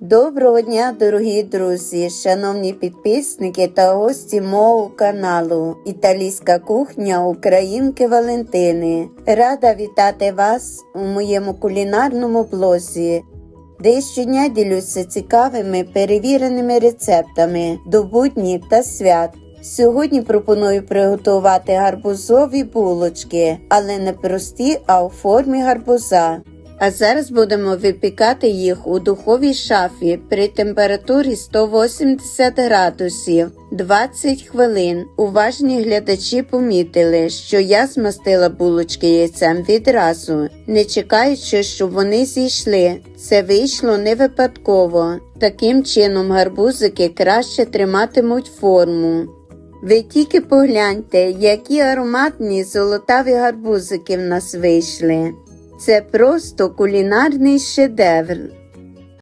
Доброго дня, дорогі друзі, шановні підписники та гості мого каналу Італійська кухня Українки Валентини. Рада вітати вас у моєму кулінарному блозі, де щодня ділюся цікавими перевіреними рецептами до буднів та свят. Сьогодні пропоную приготувати гарбузові булочки, але не прості, а у формі гарбуза. А зараз будемо випікати їх у духовій шафі при температурі 180 градусів 20 хвилин. Уважні глядачі помітили, що я змастила булочки яйцем відразу, не чекаючи, щоб вони зійшли. Це вийшло не випадково. Таким чином гарбузики краще триматимуть форму. Ви тільки погляньте, які ароматні золотаві гарбузики в нас вийшли. Це просто кулінарний шедевр.